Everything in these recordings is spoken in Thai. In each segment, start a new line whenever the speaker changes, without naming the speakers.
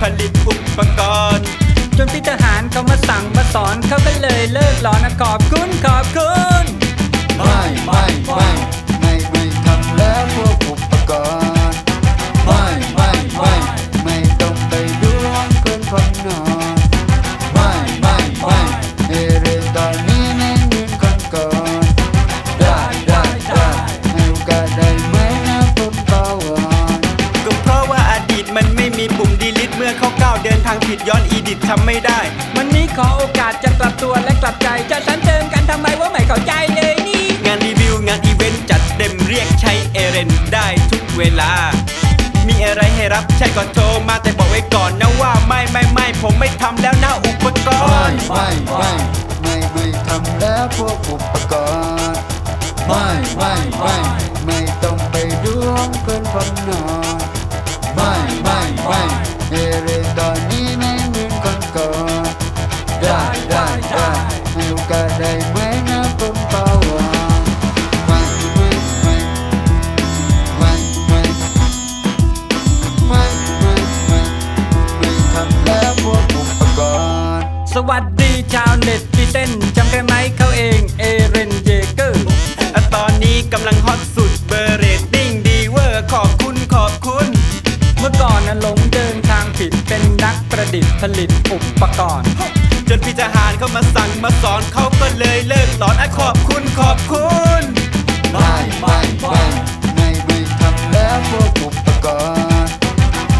ผลิตอุปกรณ์
จนพี่ทหารเขามาสั่งมาสอนเขาก็เลยเลิกหลอนนะขอบคุณขอบคุณ
ทา
งผิดย้อนอีดิททำไม่ได้
วันนี้ขอโอกาสจะกลับตัวและกลับใจจะสันเติมกันทำไมว่าไม่เข้าใจเลยนี่
งานรีวิวงานอีเวนต์จัดเต็มเรียกใช้เอเรนได้ทุกเวลา มีอะไรให้รับใช่ก็โทรมาแต่บอกไว้ก่อนนะว่าไม่ไม่ไม่ผมไม่ทำแล้วนะอุปกรณ์
ไม่ไม่ไม่ไม่ทำแล้วพวกอุปกรณ์ ไม่ไม่ไม่ไม่ต้องไปดวงเกินคนนอ ได้ได้ได้ให้โอกาสได้ไหมนะผมตาหวานไม่ไม่ไม่ไม่ไม่ไม่ไม่ไม่ไม่ทำแล้วพวกอุปกรณ์
สวัสดีชาวเน็ตที่เต้นจำได้ไหมเขาเองเอเรนเยเกอร์
ตอนนี้กำลังฮอตสุดเบอร์เรตติ้งดีเวอร์ขอบคุณขอบคุณ
เมื่อก่อนนะหลงเดินทางผิดเป็นนักประดิษฐ์ผลิตอุปกรณ์
จนพี่ทหารเข้ามาสั่งมาสอนเขาก็เลยเลิกสอนอะขอบคุณขอบคุณ
ไม่ไม่ไม่ไม่ไม่ทำแล้วพวกอุปกรณ์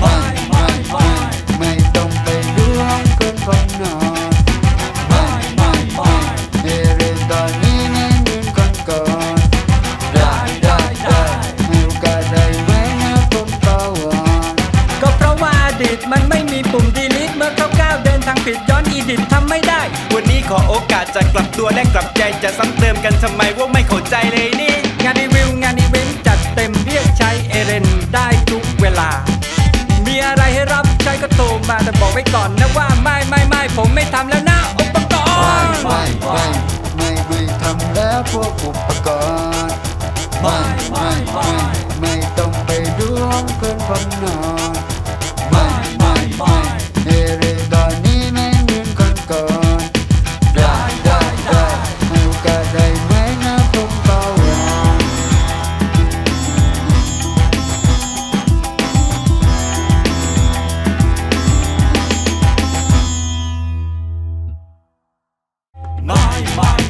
ไม่ไม่ไม่ไม่ต้องไปดวงเกินคนนอนไม่ไม่ไม่เอเรนตอนนี้ไม่เหมือนคนก่อนได้ได้ได้ให้โอกาสได้ไหมนะผมตาหวาน
ก็เพราะว่าอดีตมันไม่มีปุ่มดีลิทเมื่อเขา ผิดย้อนอีดิททำไม่ได้
วันนี้ขอโอกาสจะกลับตัวและกลับใจจะซ้ำเติมกันทำไมว่าไม่เข้าใจเลยนี่
งานรีวิวงานอีเวนต์จัดเต็มเรียกใช้เอเรนได้ทุกเวลา มีอะไรให้รับใช้ก็โทรมาแต่บอกไว้ก่อนนะว่าไม่ไม่ไม่ผมไม่ทำแล้วนะอุปกรณ์
ไม่ไม่ไม่ไม่ทำแล้วพวกอุปกรณ์ไม่ไม่ไม่ไม่ต้องไปดวงเกินคนนอน my mind.